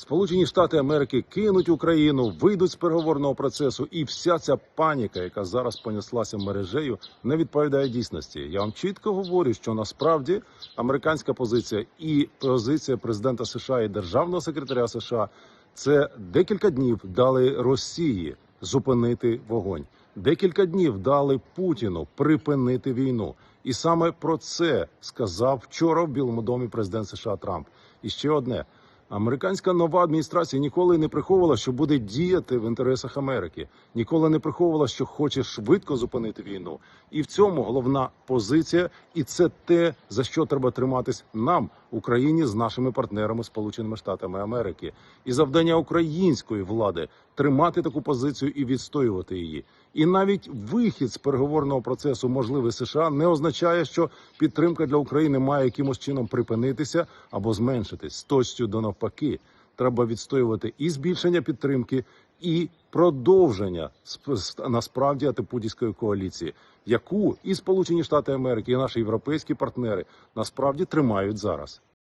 Сполучені Штати Америки кинуть Україну, вийдуть з переговорного процесу, і вся ця паніка, яка зараз понеслася мережею, не відповідає дійсності. Я вам чітко говорю, що насправді американська позиція і позиція президента США і державного секретаря США це декілька днів дали Росії зупинити вогонь. Декілька днів дали Путіну припинити війну, і саме про це сказав вчора в Білому домі президент США Трамп. І ще одне. Американська нова адміністрація ніколи не приховувала, що буде діяти в інтересах Америки, ніколи не приховувала, що хоче швидко зупинити війну. І в цьому головна позиція, і це те, за що треба триматись нам, Україні, з нашими партнерами, Сполученими Штатами Америки, і завдання української влади тримати таку позицію і відстоювати її. І навіть вихід з переговорного процесу можливий США не означає, що підтримка для України має якимось чином припинитися або зменшитись з точністю до навпаки. Треба відстоювати і збільшення підтримки, і продовження насправді антипутінської коаліції, яку і Сполучені Штати Америки, і наші європейські партнери насправді тримають зараз.